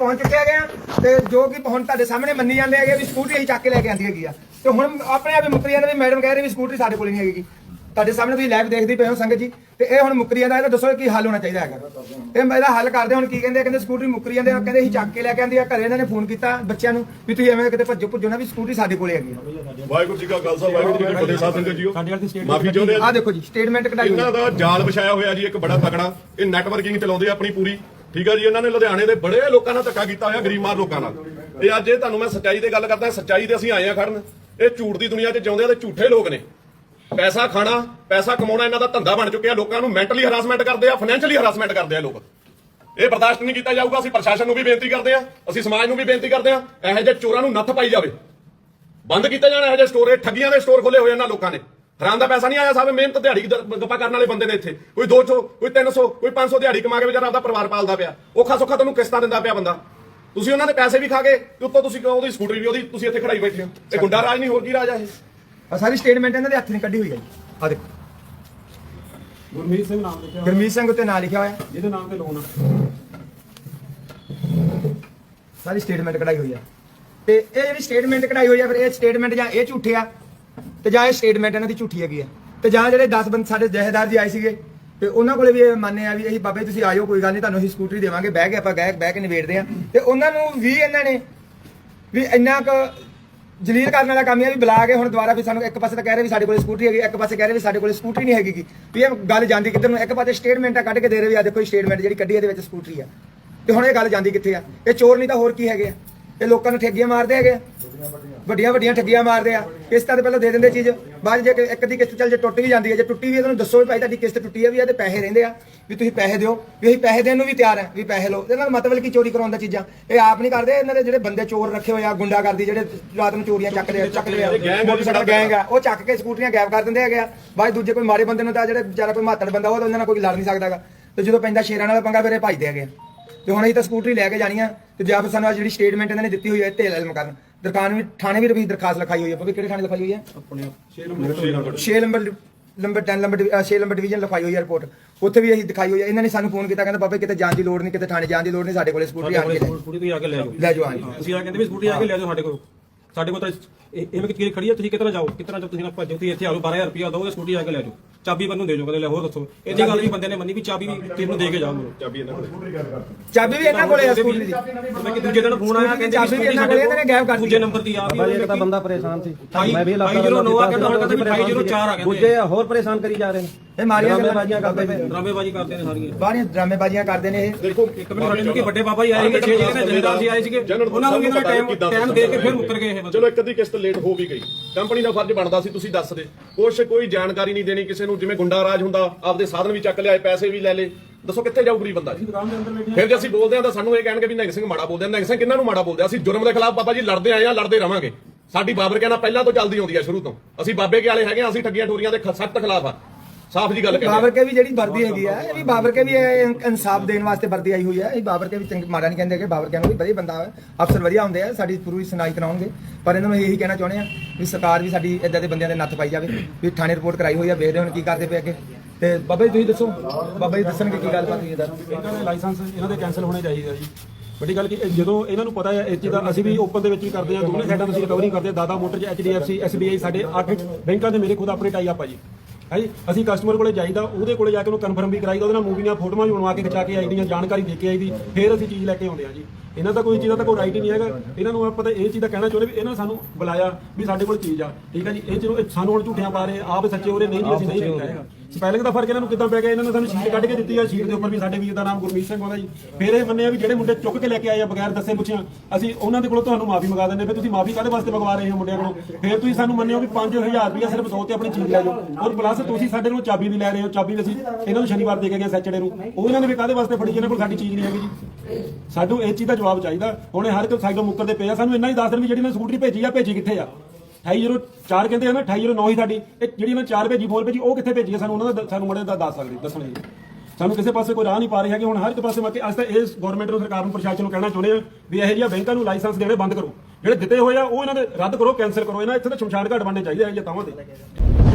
ਪਹੁੰਚ ਚੁੱਕੇ ਹੈਗੇ ਆ ਤੇ ਜੋ ਕਿ ਹੁਣ ਤੁਹਾਡੇ ਸਾਹਮਣੇ ਮੰਨੀ ਜਾਂਦੇ ਹੈਗੇ ਵੀ ਸਕੂਟਰੀ ਅਸੀਂ ਚੱਕ ਕੇ ਲੈ ਕੇ ਆਂਦੀ ਹੈਗੀ ਆ। ਤੇ ਹੁਣ ਆਪਣੇ ਆਪ ਹੀ ਮੁੱਕਰੀ ਜਾਂਦੇ ਵੀ ਮੈਡਮ ਕਹਿ ਰਹੀ ਵੀ ਸਕੂਟਰੀ ਸਾਡੇ ਕੋਲ ਨਹੀਂ ਹੈਗੀ ਤੁਹਾਡੇ ਸਾਹਮਣੇ ਤੁਸੀਂ ਲਾਈਵ ਦੇਖਦੇ ਪਏ ਹੋ ਸੰਗਤ ਜੀ। ਤੇ ਇਹ ਹੁਣ ਮੁੱਕਰੀ ਜਾਂਦਾ ਇਹਦਾ ਦੱਸੋ ਕੀ ਹੱਲ ਹੋਣਾ ਚਾਹੀਦਾ ਹੈਗਾ। ਇਹ ਇਹਦਾ ਹੱਲ ਕਰਦੇ ਹੁਣ ਕੀ ਕਹਿੰਦੇ? ਕਹਿੰਦੇ ਸਕੂਟਰੀ ਮੁੱਕਰੀ ਜਾਂਦੇ ਆ। ਕਹਿੰਦੇ ਅਸੀਂ ਚੱਕ ਕੇ ਲੈ ਕੇ ਆਂਦੀ ਆ। ਘਰੇ ਇਹਨਾਂ ਨੇ ਫੋਨ ਕੀਤਾ ਬੱਚਿਆਂ ਨੂੰ ਵੀ ਤੁਸੀਂ ਐਵੇਂ ਕਿਤੇ ਭੱਜੋ ਭੁੱਜੋ ਨਾ ਵੀ ਸਕੂਟਰੀ ਸਾਡੇ ਕੋਲੇ ਹੈਗੀ ਵਾਹਿਗੁਰੂ ਜੀ ਕਾ ਖਾਲਸਾ ਵਾਹਿਗੁਰੂ ਜੀ ਕੀ ਫਤਿਹ ਸਾਧ ਸੰਗਤ ਜੀਓ ਮਾਫੀ ਚਾਹੁੰਦੇ ਆਹ ਆ ਦੇਖੋ ਜੀ ਸਟੇਟਮੈਂਟ ਕਢਾਈ ਇਹਨਾਂ। ਦਾ ਜਾਲ ਵਿਛਾਇਆ ਹੋਇਆ ਜੀ ਇੱਕ ਬੜਾ ਤਕੜਾ। ਇਹ ਨੈਟਵਰਕਿੰਗ ਚਲਾਉਂਦੇ ਆ ਆਪਣੀ ਪੂਰੀ। ਠੀਕ ਆ ਜੀ, ਇਹਨਾਂ ਨੇ ਲੁਧਿਆਣੇ ਦੇ ਬੜੇ ਲੋਕਾਂ ਨਾਲ ਧੱਕਾ ਕੀਤਾ ਹੋਇਆ ਗਰੀਬ ਲੋਕਾਂ ਨਾਲ। ਇਹ ਅੱਜ ਇਹ ਤੁਹਾਨੂੰ ਮੈਂ ਸੱਚਾਈ ਤੇ ਗੱਲ ਕਰਦਾ, ਸੱਚਾਈ ਤੇ ਅਸੀਂ ਆਏ ਆ ਖੜਨ। ਇਹ ਝੂਠ ਦੀ ਦੁਨੀਆ 'ਚ ਜਿਉਂਦੇ ਆ ਤੇ ਝੂਠੇ ਲੋਕ ਨੇ। ਪੈਸਾ ਖਾਣਾ, ਪੈਸਾ ਕਮਾਉਣਾ, ਇਹਨਾਂ ਦਾ ਧੰਦਾ ਬਣ ਚੁੱਕਿਆ। ਲੋਕਾਂ ਨੂੰ ਮੈਂਟਲੀ ਹਰਾਸਮੈਂਟ ਕਰਦੇ ਆ ਫਾਈਨੈਂਸ਼ਲੀ ਹਰਾਸਮੈਂਟ ਕਰਦੇ ਆ ਲੋਕ। ਇਹ ਬਰਦਾਸ਼ਤ ਨਹੀਂ ਕੀਤਾ ਜਾਊਗਾ, ਅਸੀਂ ਪ੍ਰਸ਼ਾਸਨ ਨੂੰ ਵੀ ਬੇਨਤੀ ਕਰਦੇ ਆ, ਅਸੀਂ ਸਮਾਜ ਨੂੰ ਵੀ ਬੇਨਤੀ ਕਰਦੇ ਆ, ਇਹੋ ਜਿਹੇ ਚੋਰਾਂ ਨੂੰ ਨੱਥ ਪਾਈ ਜਾਵੇ। ਬੰਦ ਕੀਤਾ ਜਾਣਾ, ਇਹੋ ਜਿਹੇ ਸਟੋਰ ਇਹ ਠੱਗੀਆਂ ਦੇ ਸਟੋਰ ਖੋਲੇ ਹੋਏ ਇਹਨਾਂ ਲੋਕਾਂ ਨੇ। ਹਰਾਮ ਦਾ ਪੈਸਾ ਨਹੀਂ ਆਇਆ ਸਾਹਿਬ ਮਿਹਨਤ ਦਿਹਾੜੀ ਦ- ਗੱਪਾ ਕਰਨ ਵਾਲੇ ਬੰਦੇ ਨੇ ਇੱਥੇ। ਕੋਈ 200 ਕੋਈ 300 ਕੋਈ 500 ਦਿਹਾੜੀ ਕਮਾ ਕੇ ਵਿਚਾਰਾ ਆਪਦਾ ਪਰਿਵਾਰ ਪਾਲਦਾ ਪਿਆ। ਔਖਾ ਸੌਖਾ ਤੁਹਾਨੂੰ ਕਿਸ਼ਤਾਂ ਦਿੰਦਾ ਪਿਆ ਬੰਦਾ। ਤੁਸੀਂ ਉਹਨਾਂ ਦੇ ਪੈਸੇ ਵੀ ਖਾ ਗਏ ਤੇ ਉੱਤੋਂ ਤੁਸੀਂ ਉਹਦੀ ਸਕੂਟਰੀ ਵੀ ਉਹਦੀ ਤੁਸੀਂ ਇੱਥੇ ਖੜਾਈ ਬੈਠੇ ਹੋ? ਇਹ ਗੁੰਡਾ ਰਾਜ ਨਹੀਂ ਹੋਰ ਕੀ ਰਾਜ ਆ ਇਹ? ਸਾਰੀ ਸਟੇਟਮੈਂਟ ਇਹਨਾਂ ਦੇ ਹੱਥ ਨਹੀਂ ਕੱਢੀ ਹੋਈ ਹੈ ਜੀ। ਆ ਦੇਖੋ। ਗੁਰਮੀਤ ਸਿੰਘ ਨਾਮ ਲਿਖਿਆ ਹੋਇਆ, ਗੁਰਮੀਤ ਸਿੰਘ ਉੱਤੇ ਨਾਂ ਲਿਖਿਆ ਹੋਇਆ। ਜਿਹਦੇ ਨਾਮ ਤੇ ਲੋਨ ਆ। ਸਾਰੀ ਸਟੇਟਮੈਂਟ ਕਢਾਈ ਹੋਈ ਆ। ਤੇ ਇਹ ਜਿਹੜੀ ਸਟੇਟਮੈਂਟ ਕਢਾਈ ਹੋਈ ਆ ਫਿਰ ਇਹ ਸਟੇਟਮੈਂਟ ਜਾਂ ਇਹ ਝੂਠੇ ਆ ਤੇ ਜਾਂ ਇਹ ਸਟੇਟਮੈਂਟ ਇਹਨਾਂ ਦੀ ਝੂਠੀ ਹੈਗੀ ਆ। ਤੇ ਜਾਂ ਜਿਹੜੇ 10 ਬੰਦੇ ਸਾਡੇ ਜਹੇਦਾਰ ਜੀ ਆਏ ਸੀਗੇ, ਤੇ ਉਹਨਾਂ ਕੋਲੇ ਵੀ ਇਹ ਮੰਨੇ ਵੀ ਅਸੀਂ ਬਾਬੇ, ਤੁਸੀਂ ਆਇਓ, ਕੋਈ ਗੱਲ ਨਹੀਂ, ਤੁਹਾਨੂੰ ਅਸੀਂ ਸਕੂਟਰੀ ਦੇਵਾਂਗੇ, ਬਹਿ ਕੇ ਆਪਾਂ ਗਏ ਬਹਿ ਕੇ ਨਿਬੇੜਦੇ ਆ। ਤੇ ਉਹਨਾਂ ਨੂੰ ਵੀ ਇਹਨਾਂ ਨੇ ਵੀ ਇੰਨਾ ਕੁ ਜਲੀਲ ਕਰਨ ਵਾਲਾ ਕੰਮ ਇਹ ਵੀ ਬੁਲਾ ਕੇ ਹੁਣ ਦੁਬਾਰਾ ਵੀ ਸਾਨੂੰ ਇੱਕ ਪਾਸੇ ਤਾਂ ਕਹਿ ਰਹੇ ਵੀ ਸਾਡੇ ਕੋਲ ਸਕੂਟਰੀ ਹੈਗੀ, ਇੱਕ ਪਾਸੇ ਕਹਿ ਰਹੇ ਵੀ ਸਾਡੇ ਕੋਲ ਸਕੂਟਰੀ ਨਹੀਂ ਹੈਗੀ ਵੀ ਇਹ ਗੱਲ ਜਾਂਦੀ ਕਿੱਧਰ ਨੂੰ, ਇੱਕ ਪਾਸੇ ਸਟੇਟਮੈਂਟਾਂ ਕੱਢ ਕੇ ਦੇ ਰਹੇ ਵੀ ਆ ਦੇਖੋ ਸਟੇਟਮੈਂਟ ਜਿਹੜੀ ਕੱਢੀ ਇਹਦੇ ਵਿੱਚ ਸਕੂਟਰੀ ਆ। ਤੇ ਹੁਣ ਇਹ ਗੱਲ ਜਾਂਦੀ ਕਿੱਥੇ ਆ? ਇਹ ਚੋਰ ਨਹੀਂ ਤਾਂ ਹੋਰ ਕੀ ਹੈਗੇ ਆ? ਇਹ ਲੋਕਾਂ ਨੂੰ ਠੱਗੀਆਂ ਮਾਰਦੇ ਹੈਗੇ ਆ? ਵੱਡੀਆਂ ਵੱਡੀਆਂ ਠੱਗੀਆਂ ਮਾਰਦੇ ਆ। ਕਿਸ਼ਤਾਂ ਤੇ ਪਹਿਲਾਂ ਦੇ ਦਿੰਦੇ ਚੀਜ਼। ਬਾਅਦ ਜੇ ਇੱਕ ਦੀ ਕਿਸ਼ਤ ਚੱਲ ਜੇ ਟੁੱਟ ਵੀ ਜਾਂਦੀ ਹੈ ਜੇ ਟੁੱਟੀ ਵੀ ਹੈ ਤੁਹਾਨੂੰ ਦੱਸੋ ਵੀ ਭਾਈ ਤੁਹਾਡੀ ਕਿਸ਼ਤ ਟੁੱਟੀ ਹੈ ਵੀ ਇਹਦੇ ਪੈਸੇ ਰਹਿੰਦੇ ਆ। ਵੀ ਤੁਸੀਂ ਪੈਸੇ ਦਿਓ। ਵੀ ਅਸੀਂ ਪੈਸੇ ਦੇਣ ਨੂੰ ਵੀ ਤਿਆਰ ਆ ਵੀ ਪੈਸੇ ਲਓ। ਇਹਦਾ ਮਤਲਬ ਕੀ ਚੋਰੀ ਕਰਾਉਣ ਦਾ ਚੀਜ਼ਾਂ। ਇਹ ਆਪ ਨਹੀਂ ਕਰਦੇ ਇਹਨਾਂ ਦੇ ਜਿਹੜੇ ਬੰਦੇ ਚੋਰ ਰੱਖੇ ਹੋਏ ਆ ਗੁੰਡਾ ਕਰਦੀ ਜਿਹੜੇ ਰਾਤ ਨੂੰ ਚੋਰੀਆਂ ਚੱਕਦੇ ਆ ਚੱਕਦੇ ਆ ਆ ਸਾਡਾ ਗੈਂਗ ਆ। ਉਹ ਚੱਕ ਕੇ ਸਕੂਟਰੀਆਂ ਗਾਇਬ ਕਰ ਦਿੰਦੇ ਹੈਗੇ ਆ। ਬਾਅਦ ਦੂਜੇ ਕੋਈ ਮਾੜੇ ਬੰਦੇ ਨੂੰ ਤਾਂ ਜਿਹੜੇ ਵਿਚਾਰਾ ਕੋਈ ਮਾਤੜ ਬੰਦਾ ਉਹ ਤਾਂ ਉਹਨਾਂ ਨਾਲ ਕੋਈ ਲੜ ਨਹੀਂ ਸਕਦਾਗਾ ਤੇ ਜਦੋਂ ਪੈਂਦਾ ਸ਼ੇਰਾਂ ਨਾਲ ਪੰਗਾ ਫਿਰ ਇਹ ਭੱਜਦੇ ਹੈਗੇ ਆ। ਤੇ ਹੁਣ ਅਸੀਂ ਤਾਂ ਸਕੂਟਰੀ ਲੈ ਕੇ ਜਾਣੀ ਆ। ਤੇ ਜਾਂ ਫਿਰ ਸਾਨੂੰ ਜਿਹੜੀ ਸਟੇਟਮੈਂਟ ਇਹਨਾਂ ਨੇ ਦਿੱਤੀ ਹੋਈ ਹੈ ਤੇ ਇਲਮ ਕਰਨ। ਦਰਕਾਨ ਵੀ ਥਾਣੇ ਵੀ ਰਵੀ ਦਰਖਾਸਤ ਲਿਖਾਈ ਹੋਈ ਹੈ। ਪਤਾ ਕਿਹੜੇ ਥਾਣੇ ਲਿਖਾਈ ਹੋਈ ਹੈ? ਆਪਣੇ 6 number 6 number number 10 number 6 number division ਲਿਖਾਈ ਹੋਈ ਹੈ ਰਿਪੋਰਟ। ਉੱਥੇ ਵੀ ਅਸੀਂ ਦਿਖਾਈ ਹੋਈ ਹੈ। ਇਹਨਾਂ ਨੇ ਸਾਨੂੰ ਫੋਨ ਕੀਤਾ ਕਹਿੰਦਾ ਬਾਬੇ ਕਿਤੇ ਜਾਣ ਦੀ ਲੋੜ ਨਹੀਂ ਕਿਤੇ ਥਾਣੇ ਜਾਣ ਦੀ ਲੋੜ ਨਹੀਂ ਸਾਡੇ ਕੋਲੇ ਸਕੂਟਰੀ ਆ ਕੇ ਲੈ ਸਕੂਟੀ ਤੁਸੀਂ ਆ ਕੇ ਲੈ ਜਾਓ ਲੈ ਜਾਓ ਆ ਜੀ ਅਸੀਂ ਆ ਕਹਿੰਦੇ ਵੀ ਸਕੂਟੀ ਆ ਕੇ ਲੈ ਜਾਓ ਸਾਡੇ ਕੋਲ। ਸਾਡੇ ਕੋਲ ਤਾਂ ਇਹ- ਕਿ ਖੜੀ ਆ ਤੁਸੀਂ ਕਿਤਨਾ ਜਾਓ? ਕਿਤਨਾ ਜਾਓ ਤੁਸੀਂ ਨਾ ਭੱਜੋ ਤੁਸੀਂ ਇੱਥੇ ਆ ਲਓ 12000 ਰੁਪਇਆ ਦਿਓ ਤੇ ਸਕੂਟੀ ਆ ਕੇ ਲੈ ਜਾਓ। ਚਾਬੀ ਬੰਨੂ ਦੇ ਕਹਿੰਦੇ ਲੈ ਹੋਰ ਦੱਸੋ। ਇਹਦੀ ਗੱਲ ਵੀ ਬੰਦੇ ਨੇ ਮੰਨੀ ਵੀ ਚਾਬੀ ਵੀ ਤੈਨੂੰ ਦੇ ਕੇ ਜਾਓ ਮੈਨੂੰ ਚਾਬੀ ਇਹਨਾਂ ਕੋਲ ਚਾਬੀ ਵੀ ਇਹਨਾਂ ਕੋਲੇ ਆ ਸਕੂਟਰੀ ਦੀ। ਮੈਂ ਕਿ ਦੂਜੇ ਦਿਨ ਫੋਨ ਆਇਆ ਕਹਿੰਦੇ ਚਾਬੀ ਵੀ ਇਹਨਾਂ ਕੋਲੇ ਇਹਨਾਂ ਨੇ ਗਾਇਬ ਕਰ ਦਿੱਤੀ। ਦੂਜੇ ਨੰਬਰ ਦੀ ਆ ਵੀ ਇੱਕ ਤਾਂ ਬੰਦਾ ਪਰੇਸ਼ਾਨ ਸੀ। ਮੈਂ ਵੀ ਜ਼ੀਰੋ ਨੌ ਆ ਕਹਿੰਦਾ ਹੁਣ ਕਹਿੰਦਾ ਵੀ ਢਾਈ ਜ਼ੀਰੋ ਚਾਰ ਆ ਕਹਿੰਦੇ। ਦੂਜੇ ਹੋਰ ਪਰੇਸ਼ਾਨ ਕਰੀ ਜਾ ਰਹੇ ਨੇ। ਇਹ ਮਾਰੀਆਂ ਗੱਲਾਂ ਬਾਜ਼ੀਆਂ ਕਰਦੇ ਪਏ ਡਰਾਮੇਬਾਜ਼ੀ ਕਰਦੇ ਨੇ ਸਾਰੀਆਂ। ਬਾਹਰੀਆਂ ਡਰਾਮੇਬਾਜ਼ੀਆਂ ਕਰਦੇ ਨੇ ਇਹ। ਦੇਖੋ ਇੱਕ ਮਿੰਟ ਸਾਡੇ ਕਿ ਵੱਡੇ ਬਾਬਾ ਜੀ ਆਏ ਸੀਗੇ 6 ਜਿਹੜੇ ਜਥੇਦਾਰ ਜੀ ਆਏ ਸੀਗੇ। ਉਹਨਾਂ ਨੂੰ ਵੀ ਇਹਨਾਂ ਟਾਈਮ ਟਾਈਮ ਦੇ ਕੇ ਫਿਰ ਮੁੱਕਰ ਗਏ ਇਹ ਬੰਦੇ। ਚਲੋ ਇੱਕ ਅੱਧੀ ਕਿਸ਼ਤ ਲੇਟ ਹੋ ਵੀ ਗਈ। ਕੰਪਨੀ ਦਾ ਫਰਜ਼ ਬਣਦਾ ਸੀ ਤੁਸੀਂ ਦੱਸ ਦੇ। ਕੁਛ ਕੋਈ ਜਾਣਕਾਰੀ ਨਹੀਂ ਦੇਣੀ ਕਿਸੇ ਨੂੰ ਜਿਵੇਂ ਗੁੰਡਾ ਰਾਜ ਹੁੰਦਾ ਆਪਦੇ ਸਾਧਨ ਵੀ ਚੱਕ ਲਿਆਏ ਪੈਸੇ ਵੀ ਲੈ ਲਏ ਦੱਸੋ ਕਿੱਥੇ ਜਾਊ ਗਰੀਬ ਬੰਦਾ ਜੀ? ਫਿਰ ਜੇ ਅਸੀਂ ਬੋਲਦੇ ਹਾਂ ਤਾਂ ਸਾਨੂੰ ਇਹ ਕਹਿਣਗੇ ਵੀ ਨਿਹੰਗ ਸਿੰਘ ਮਾੜਾ ਬੋਲਦੇ ਆ। ਨਿਹੰਗ ਸਿੰਘ ਕਿੰਨਾਂ ਨੂੰ ਮਾੜਾ ਬੋਲਦੇ ਆ? ਅਸੀਂ ਜੁਰਮ ਦੇ ਖਿਲਾਫ ਬਾਬਾ ਜੀ ਲੜਦੇ ਆਏ ਆ ਲੜਦੇ ਰਵਾਂਗੇ। ਸਾਡੀ ਬਾਬਰ ਕਹਿਣਾ ਪਹਿਲਾਂ ਤੋਂ ਚੱਲਦੀ ਆਉਂਦੀ ਆ ਸ਼ੁਰੂ ਤੋਂ। ਅਸੀਂ ਬਾਬੇ ਕੇ ਵਾਲੇ ਹੈਗੇ ਆ ਅਸੀਂ ਠੱਗੀਆਂ ਠੋਰੀਆਂ ਦੇ ਸਖਤ ਖਿਲਾਫ ਆ। ਸਾਫ਼ ਜੀ ਗੱਲ ਕਹਿੰਦੇ ਬਾਬਰ ਕੇ ਵੀ ਜਿਹੜੀ ਵਰਦੀ ਹੈਗੀ ਆ ਇਹ ਵੀ ਬਾਬਰ ਕੇ ਵੀ ਇਨਸਾਫ ਦੇਣ ਵਾਸਤੇ ਵਰਦੀ ਆਈ ਹੋਈ ਹੈ। ਇਹ ਬਾਬਰ ਕੇ ਵੀ ਚੰਗ ਮਾੜਾ ਨਹੀਂ ਕਹਿੰਦੇ ਕਿ ਬਾਬਰ ਕੇ ਨੂੰ ਵੀ ਵਧੀਆ ਬੰਦਾ ਹੈ ਅਫਸਰ ਵਧੀਆ ਹੁੰਦੇ ਆ ਸਾਡੀ ਪੂਰੀ ਸੁਣਾਈ ਕਰਾਉਣਗੇ। ਪਰ ਇਹਨਾਂ ਨੂੰ ਇਹੀ ਕਹਿਣਾ ਚਾਹੁੰਦੇ ਆ ਵੀ ਸਰਕਾਰ ਵੀ ਸਾਡੀ ਇਦਾਂ ਦੇ ਬੰਦਿਆਂ ਦੇ ਨੱਥ ਪਾਈ ਜਾਵੇ ਵੀ ਥਾਣੇ ਰਿਪੋਰਟ ਕਰਾਈ ਹੋਈ ਆ ਵੇਖਦੇ ਹੁਣ ਕੀ ਕਰਦੇ ਪਏ ਅੱਗੇ। ਤੇ ਬਾਬਾ ਜੀ ਤੁਸੀਂ ਦੱਸੋ ਬਾਬਾ ਜੀ ਦੱਸਣਗੇ ਕੀ ਗੱਲ ਬਾਤ ਹੋਈ ਇਹਦਾ। ਇਹਨਾਂ ਦੇ ਲਾਇਸੈਂਸ ਇਹਨਾਂ ਦੇ ਕੈਨਸਲ ਹੋਣੇ ਚਾਹੀਦੇ ਆ ਜੀ। ਵੱਡੀ ਗੱਲ ਕਿ ਜਦੋਂ ਇਹਨਾਂ ਨੂੰ ਪਤਾ ਹੈ ਇਸ ਚੀਜ਼ ਦਾ ਅਸੀਂ ਵੀ ਓਪਨ ਦੇ ਵਿੱਚ ਵੀ ਕਰਦੇ ਆ ਦੋਨੇ ਸਾਈਡਾਂ ਤੋਂ ਅਸੀਂ ਰਿਕਵਰੀ ਕਰਦੇ ਆ ਦਾਦਾ ਮੋਟਰ ਚ ਐਚਡੀਐਫਸੀ ਐਸਬੀਆਈ ਸਾਡੇ 8 ਬੈਂਕਾਂ ਦੇ ਮੇਰੇ ਖੁਦ ਆਪਣੇ ਟਾਈ ਅਪ ਆ ਜੀ। ਹੈ ਜੀ? ਅਸੀਂ ਕਸਟਮਰ ਕੋਲੇ ਜਾਈਦਾ, ਉਹਦੇ ਕੋਲੇ ਜਾ ਕੇ ਉਹਨੂੰ ਕਨਫਰਮ ਵੀ ਕਰਾਈਦਾ, ਉਹਦੇ ਨਾਲ ਮੂਵੀ ਫੋਟੋਆਂ ਵੀ ਬਣਵਾ ਕੇ ਖਿਚਾ ਕੇ ਆਈਦੀਆਂ, ਜਾਣਕਾਰੀ ਦੇ ਕੇ ਆਈਦੀ, ਫਿਰ ਅਸੀਂ ਚੀਜ਼ ਲੈ ਕੇ ਆਉਂਦੇ ਆ ਜੀ। ਇਹਨਾਂ ਦਾ ਕੋਈ ਚੀਜ਼ ਦਾ ਕੋਈ ਰਾਈਟ ਹੀ ਨਹੀਂ ਹੈਗਾ। ਇਹਨਾਂ ਨੂੰ ਆਪਾਂ ਤਾਂ ਇਹ ਚੀਜ਼ ਦਾ ਕਹਿਣਾ ਚਾਹੁੰਦੇ ਵੀ ਇਹਨਾਂ ਨੇ ਸਾਨੂੰ ਬੁਲਾਇਆ ਵੀ ਸਾਡੇ ਕੋਲ ਚੀਜ਼ ਆ। ਠੀਕ ਹੈ ਜੀ? ਇਹ ਚਲੋ ਸਾਨੂੰ ਹੁਣ ਝੂਠਿਆਂ ਪਾ ਰਹੇ ਆਪ ਸੱਚੇ ਹੋ ਰਹੇ, ਨਹੀਂ ਜੀ, ਅਸੀਂ ਨਹੀਂ ਕੀਤਾ ਹੈਗਾ। ਸਪੈਲਿੰਗ ਦਾ ਫ਼ਰਕ ਇਹਨਾਂ ਨੂੰ ਕਿੱਦਾਂ ਪੈ ਗਿਆ? ਇਹਨਾਂ ਨੇ ਸਾਨੂੰ ਸ਼ੀਟ ਕੱਢ ਕੇ ਦਿੱਤੀ ਆ ਸ਼ੀਟ ਦੇ ਉੱਪਰ ਵੀ ਸਾਡੇ ਵੀਰ ਦਾ ਨਾਮ ਗੁਰਮੀਤ ਸਿੰਘ ਆਉਂਦਾ ਜੀ। ਫਿਰ ਇਹ ਮੰਨਿਆ ਵੀ ਜਿਹੜੇ ਮੁੰਡੇ ਚੁੱਕ ਕੇ ਲੈ ਕੇ ਆਏ ਆ ਬਗੈਰ ਦੱਸੇ ਪੁੱਛਿਆ, ਅਸੀਂ ਉਹਨਾਂ ਦੇ ਕੋਲੋਂ ਤੁਹਾਨੂੰ ਮਾਫੀ ਮੰਗਾ ਦਿੰਦੇ ਫਿਰ ਤੁਸੀਂ ਮਾਫੀ ਕਾਹਦੇ ਵਾਸਤੇ ਮੰਗਵਾ ਰਹੇ ਹੋ ਮੁੰਡਿਆਂ ਕੋਲੋਂ? ਫਿਰ ਤੁਸੀਂ ਸਾਨੂੰ ਮੰਨਿਓ ਵੀ 5000 ਰੁਪਇਆ ਸਿਰਫ ਦੋ ਤੇ ਆਪਣੀ ਚੀਜ਼ ਲੈ ਜਾਓ ਔਰ ਪਲੱਸ ਤੁਸੀਂ ਸਾਡੇ ਕੋਲੋਂ ਚਾਬੀ ਵੀ ਲੈ ਰਹੇ ਹੋ, ਚਾਬੀ ਵੀ ਅਸੀਂ ਇਹਨਾਂ ਨੂੰ ਸ਼ਨੀਵਾਰ ਦੇ ਕੇ ਗਏ ਸੈਚਰਡੇ ਨੂੰ। ਉਹ ਇਹਨਾਂ ਨੇ ਵੀ ਕਾਹਦੇ ਵਾਸਤੇ ਫੜੀ? ਜਿਹਨਾਂ ਕੋਲ ਸਾਡੀ ਚੀਜ਼ ਨਹੀਂ ਹੈਗੀ ਜੀ। ਸਾਨੂੰ ਇਹ ਚੀਜ਼ ਦਾ ਜਵਾਬ ਚਾਹੀਦਾ। ਹੁਣ ਹਰ ਇੱਕ ਸਾਈਡੋਂ ਮੁੱਕਰਦੇ ਪਏ ਆ। ਸਾਨੂੰ ਇੰਨਾ ਹੀ ਦੱਸ ਦੇਣ ਵੀ ਜਿਹੜੀ ਨੇ ਸਕੂਟਰੀ ਭੇਜੀ ਆ, ਭੇਜੀ ਕਿੱਥੇ ਆ? 2804 ਕਹਿੰਦੇ ਆ ਨਾ 2809 ਹੀ ਸਾਡੀ। ਇਹ ਜਿਹੜੀ ਮੈਂ ਚਾਰ ਭੇਜੀ, ਫੋਰ ਭੇਜੀ, ਉਹ ਕਿੱਥੇ ਭੇਜੀ ਆ? ਸਾਨੂੰ ਉਹਨਾਂ ਦਾ ਸਾਨੂੰ ਮੜੇ ਦਾ ਦੱਸ ਸਕਦੇ, ਦੱਸਣਾ ਜੀ ਸਾਨੂੰ ਕਿਸੇ ਪਾਸੇ ਕੋਈ ਰਾਹ ਨਹੀਂ ਪਾ ਰਹੇ ਹੈਗੇ ਹੁਣ ਹਰ ਇੱਕ ਪਾਸੇ ਮੈਂ ਕਿ ਅੱਜ ਤਾਂ ਇਸ ਗਵਰਨਮੈਂਟ ਨੂੰ, ਸਰਕਾਰ ਨੂੰ, ਪ੍ਰਸ਼ਾਸਨ ਨੂੰ ਕਹਿਣਾ ਚਾਹੁੰਦੇ ਆ ਵੀ ਇਹੋ ਜਿਹੀਆਂ ਬੈਂਕਾਂ ਨੂੰ ਲਾਇਸੈਂਸ ਦੇਣੇ ਬੰਦ ਕਰੋ। ਜਿਹੜੇ ਦਿੱਤੇ ਹੋਏ ਆ, ਉਹ ਇਹਨਾਂ ਦੇ ਰੱਦ ਕਰੋ ਕੈਨਸਲ ਕਰੋ। ਇਹਨਾਂ ਇੱਥੇ ਤਾਂ ਸ਼ਮਸ਼ਾਨ ਘਾਟ ਬਣਨੇ ਚਾਹੀਦੇ ਆ, ਇਹ ਤਾਵਾਂ ਤੇ।